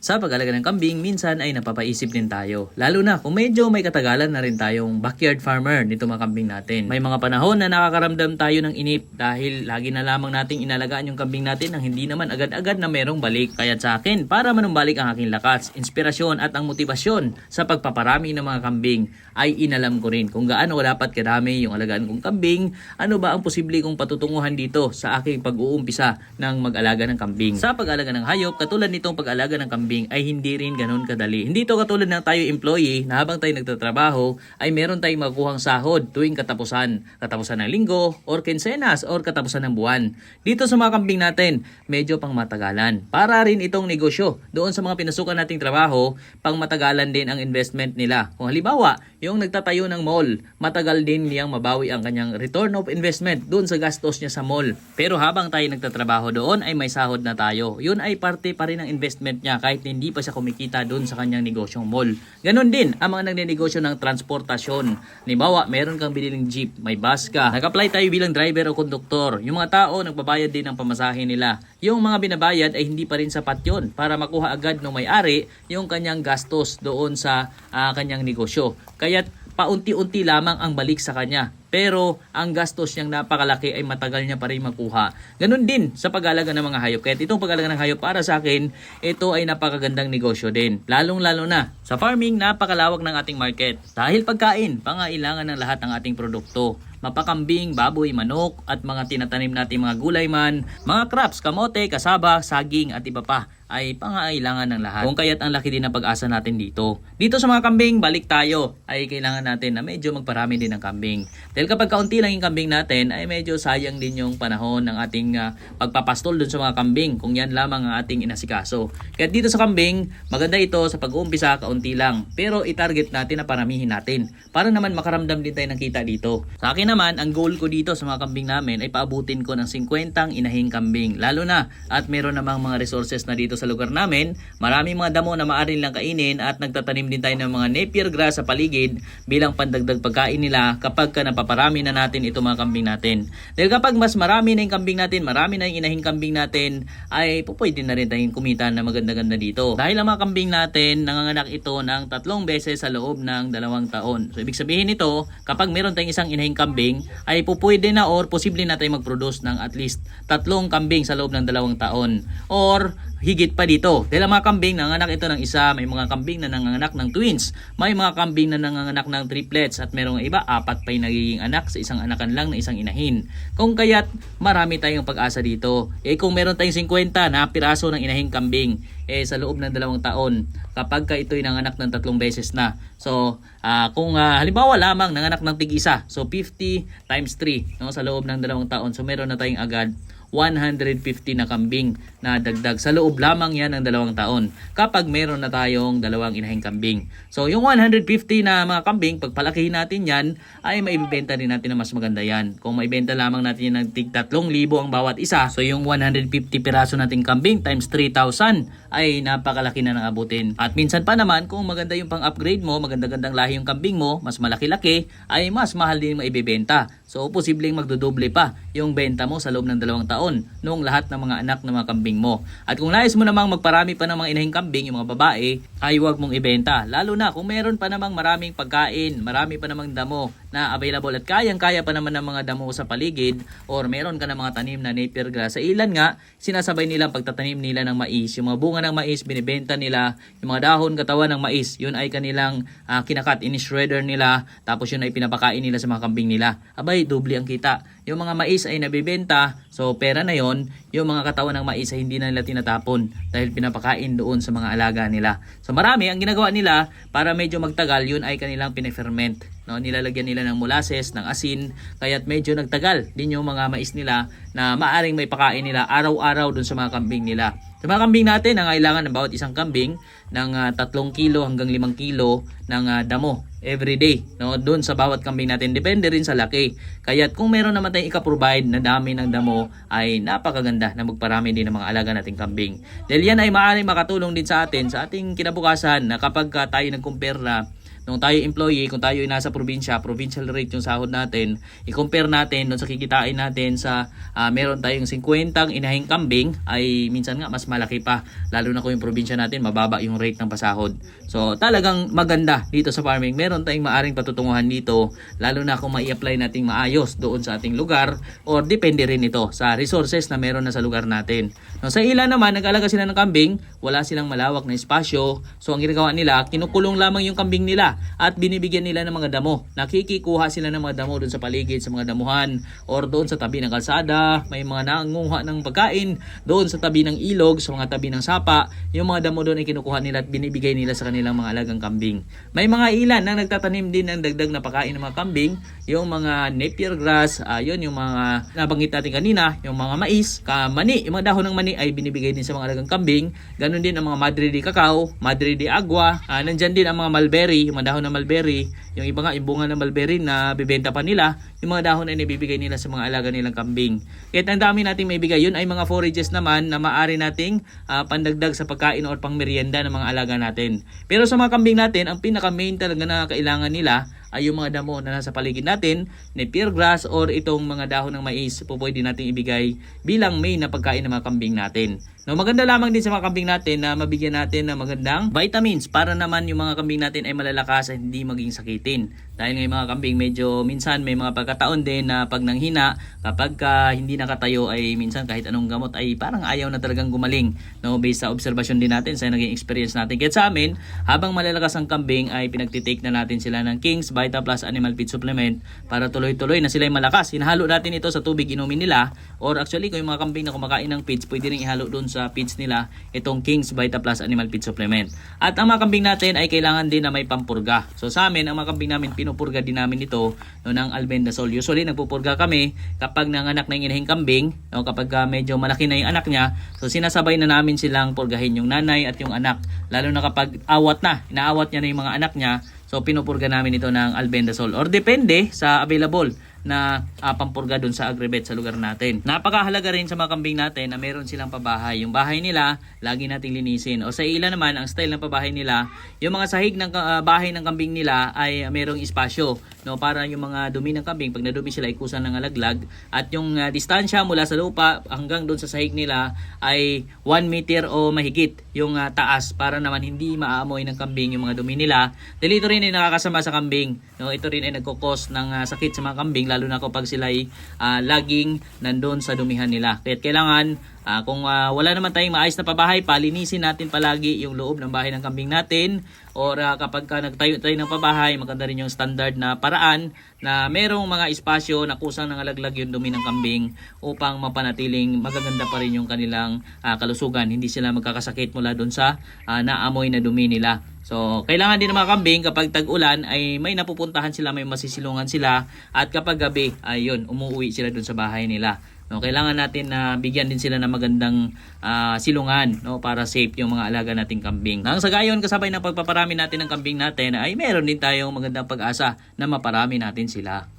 Sa pag-alaga ng kambing, minsan ay napapaisip din tayo. Lalo na kung medyo may katagalan na rin tayong backyard farmer nito mga kambing natin. May mga panahon na nakakaramdam tayo ng inip dahil lagi na lamang nating inalagaan yung kambing natin nang hindi naman agad-agad na merong balik. Kaya sa akin, para manumbalik ang aking lakas, inspirasyon at ang motibasyon sa pagpaparami ng mga kambing ay inalam ko rin kung gaano dapat karami yung alagaan kong kambing, ano ba ang posible kong patutunguhan dito sa aking pag-uumpisa ng mag-alaga ng kambing. Sa pag-alaga ng hayop, katulad nitong pag-alaga ng kambing ay hindi rin ganun kadali. Hindi to katulad ng tayo employee na habang tayo nagtatrabaho ay meron tayong makuhang sahod tuwing katapusan. Katapusan ng linggo or kinsenas or katapusan ng buwan. Dito sa mga kambing natin, medyo pang matagalan. Para rin itong negosyo. Doon sa mga pinasukan nating trabaho, pang matagalan din ang investment nila. Kung halimbawa, yung nagtatayo ng mall, matagal din niyang mabawi ang kanyang return of investment doon sa gastos niya sa mall. Pero habang tayo nagtatrabaho doon ay may sahod na tayo. Yun ay parte pa rin ng investment niya kahit hindi pa siya kumikita doon sa kanyang negosyong mall. Ganon din ang mga nagnenegosyo ng transportasyon. Halimbawa, meron kang biniling jeep, may bus ka. Nag-apply tayo bilang driver o konduktor. Yung mga tao nagbabayad din ng pamasahe nila. Yung mga binabayad ay hindi pa rin sapat yun para makuha agad ng may-ari yung kanyang gastos doon sa ah, kanyang negosyo. Kaya paunti-unti lamang ang balik sa kanya. Pero ang gastos niyang napakalaki ay matagal niya pa rin makuha. Ganon din sa pag-alaga ng mga hayop. Kaya itong pag-alaga ng hayop para sa akin, ito ay napakagandang negosyo din. Lalong-lalo na sa farming, napakalawak ng ating market. Dahil pagkain, pangailangan ng lahat ng ating produkto mapakambing, baboy, manok, at mga tinatanim natin mga gulay man, mga crops, kamote, kasaba, saging, at iba pa ay pangailangan ng lahat. Kung kaya't ang laki din ng pag-asa natin dito. Dito sa mga kambing, balik tayo. Ay kailangan natin na medyo magparami din ng kambing. Dahil kapag kaunti lang yung kambing natin, ay medyo sayang din yung panahon ng ating ah, pagpapastol dun sa mga kambing kung yan lamang ang ating inasikaso. Kaya dito sa kambing, maganda ito sa pag-uumpisa, kaunti lang. Pero i-target natin na paramihin natin para naman makaramdam din tayo ng kita dito. Sa akin naman, ang goal ko dito sa mga kambing namin ay paabutin ko ng 50 inahing kambing. Lalo na at meron namang mga resources na dito sa lugar namin. Maraming mga damo na maaari nilang kainin at nagtatanim din tayo ng mga napier grass sa paligid bilang pandagdag pagkain nila kapag ka napaparami na natin ito mga kambing natin. Dahil kapag mas marami na yung kambing natin, marami na yung inahing kambing natin, ay po pwede na rin tayong kumita na maganda-ganda dito. Dahil ang mga kambing natin, nanganganak ito ng tatlong beses sa loob ng dalawang taon. So ibig sabihin nito, kapag meron tayong isang inahing kambing, ay po pwede na or posible na tayong mag-produce ng at least tatlong kambing sa loob ng dalawang taon. Or higit pa dito. Dahil ang mga kambing, nanganak ito ng isa, may mga kambing na nanganak ng twins, may mga kambing na nanganak ng triplets, at merong iba, apat pa yung nagiging anak sa isang anakan lang ng isang inahin. Kung kaya't marami tayong pag-asa dito. Eh kung meron tayong 50 na piraso ng inahing kambing, eh sa loob ng dalawang taon, kapag ka ito'y nanganak ng tatlong beses na. So, ah, kung ah, halimbawa lamang nanganak ng tig-isa, so 50 times 3 no, sa loob ng dalawang taon, so meron na tayong agad 150 na kambing na dagdag sa loob lamang yan ng dalawang taon kapag meron na tayong dalawang inahing kambing. So yung 150 na mga kambing, pagpalakihin natin yan, ay maibibenta din natin na mas maganda yan. Kung maibenta lamang natin yan ng tig 3,000 ang bawat isa, so yung 150 piraso nating kambing times 3,000 ay napakalaki na ng abutin. At minsan pa naman, kung maganda yung pang-upgrade mo, maganda-gandang lahi yung kambing mo, mas malaki-laki, ay mas mahal din maibibenta. So, posibleng magdodoble pa yung benta mo sa loob ng dalawang taon taon noong lahat ng mga anak ng mga kambing mo. At kung nais mo namang magparami pa ng mga inahing kambing, yung mga babae, ay huwag mong ibenta. Lalo na kung meron pa namang maraming pagkain, marami pa namang damo na available at kayang-kaya pa naman ng mga damo sa paligid or meron ka ng mga tanim na napier grass. Sa ilan nga, sinasabay nila pagtatanim nila ng mais. Yung mga bunga ng mais, binibenta nila. Yung mga dahon, katawan ng mais, yun ay kanilang ah, kinakat, in-shredder nila. Tapos yun ay pinapakain nila sa mga kambing nila. Abay, doble ang kita. Yung mga mais ay nabibenta, so pera na yon. Yung mga katawan ng mais hindi na nila tinatapon dahil pinapakain doon sa mga alaga nila. So marami, ang ginagawa nila para medyo magtagal, yun ay kanilang piniferment. No, nilalagyan nila ng molasses, ng asin, kaya't medyo nagtagal din yung mga mais nila na maaring may pakain nila araw-araw dun sa mga kambing nila. Sa mga kambing natin, ang kailangan ng bawat isang kambing ng 3 kilo hanggang 5 kilo ng ah, damo every day no? Doon sa bawat kambing natin depende rin sa laki. Kaya kung meron naman tayong ika-provide na dami ng damo ay napakaganda na magparami din ng mga alaga nating kambing. Dahil yan ay maaaring makatulong din sa atin sa ating kinabukasan na kapag ka tayo nag-compare na Nung tayo employee, kung tayo ay nasa probinsya, provincial rate yung sahod natin, i-compare natin doon sa kikitain natin sa ah, meron tayong 50 inahing kambing ay minsan nga mas malaki pa. Lalo na kung yung probinsya natin mababa yung rate ng pasahod. So talagang maganda dito sa farming. Meron tayong maaring patutunguhan dito lalo na kung mai-apply nating maayos doon sa ating lugar or depende rin ito sa resources na meron na sa lugar natin. No, sa ilan naman, nag-alaga sila ng kambing, wala silang malawak na espasyo. So ang ginagawa nila, kinukulong lamang yung kambing nila at binibigyan nila ng mga damo. Nakikikuha sila ng mga damo doon sa paligid, sa mga damuhan or doon sa tabi ng kalsada. May mga nangunguha ng pagkain doon sa tabi ng ilog, sa mga tabi ng sapa. Yung mga damo doon ay kinukuha nila at binibigay nila sa kanilang mga alagang kambing. May mga ilan na nagtatanim din ng dagdag na pagkain ng mga kambing, yung mga napier grass, ayun yung mga nabanggit natin kanina, yung mga mais, ka mani, yung mga dahon ng mani ay binibigay din sa mga alagang kambing. Ganon din ang mga madre de cacao, madre de agua, ah, nandyan din ang mga mulberry, yung mga dahon ng mulberry, yung iba nga, yung bunga ng mulberry na bibenta pa nila, yung mga dahon ay nabibigay nila sa mga alaga nilang kambing. Kahit ang dami nating may bigay, yun ay mga forages naman na maaari nating ah, pandagdag sa pagkain o pang merienda ng mga alaga natin. Pero sa mga kambing natin, ang pinaka main talaga na kailangan nila ay yung mga damo na nasa paligid natin, napier grass or itong mga dahon ng mais, po pwede natin ibigay bilang main na pagkain ng mga kambing natin. No, maganda lamang din sa mga kambing natin na mabigyan natin ng magandang vitamins para naman yung mga kambing natin ay malalakas at hindi maging sakitin. Dahil ng mga kambing medyo minsan may mga pagkataon din na pag nanghina, kapag ka hindi nakatayo ay minsan kahit anong gamot ay parang ayaw na talagang gumaling. No, based sa obserbasyon din natin sa naging experience natin. Kaya sa amin, habang malalakas ang kambing ay pinagtitake na natin sila ng King's Vita Plus Animal Feed Supplement para tuloy-tuloy na sila ay malakas. Hinahalo natin ito sa tubig inumin nila or actually kung yung mga kambing na kumakain ng feeds, pwede rin ihalo doon sa feeds nila itong King's Vita Plus Animal Feed Supplement. At ang mga kambing natin ay kailangan din na may pampurga. So sa amin, ang mga kambing namin, pinupurga din namin ito no, ng albendazole. Usually, nagpupurga kami kapag nanganak na yung inahing kambing, no, kapag ah, medyo malaki na yung anak niya, so sinasabay na namin silang purgahin yung nanay at yung anak. Lalo na kapag awat na, inaawat niya na yung mga anak niya, so pinupurga namin ito ng albendazole. Or depende sa available na uh, pampurga doon sa agribet sa lugar natin. Napakahalaga rin sa mga kambing natin na meron silang pabahay. Yung bahay nila, lagi nating linisin. O sa ilan naman, ang style ng pabahay nila, yung mga sahig ng ah, bahay ng kambing nila ay merong espasyo. No, para yung mga dumi ng kambing, pag nadumi sila, ikusan ng alaglag. At yung ah, distansya mula sa lupa hanggang doon sa sahig nila ay 1 meter o mahigit yung ah, taas para naman hindi maamoy ng kambing yung mga dumi nila. Dahil rin ay nakakasama sa kambing. No, ito rin ay nagkukos ng ah, sakit sa mga kambing lalo na kapag sila ay ah, laging nandun sa dumihan nila. Kaya kailangan ah, kung ah, wala naman tayong maayos na pabahay, palinisin natin palagi yung loob ng bahay ng kambing natin or ah, kapag ka nagtayo tayo ng pabahay, maganda rin yung standard na paraan na merong mga espasyo na kusang nangalaglag yung dumi ng kambing upang mapanatiling magaganda pa rin yung kanilang ah, kalusugan. Hindi sila magkakasakit mula doon sa ah, naamoy na dumi nila. So, kailangan din ng mga kambing kapag tag-ulan ay may napupuntahan sila, may masisilungan sila at kapag gabi, ayun, umuwi sila dun sa bahay nila. No, kailangan natin na bigyan din sila ng magandang ah, silungan no para safe yung mga alaga nating kambing. Nang sa gayon kasabay ng pagpaparami natin ng kambing natin ay meron din tayong magandang pag-asa na maparami natin sila.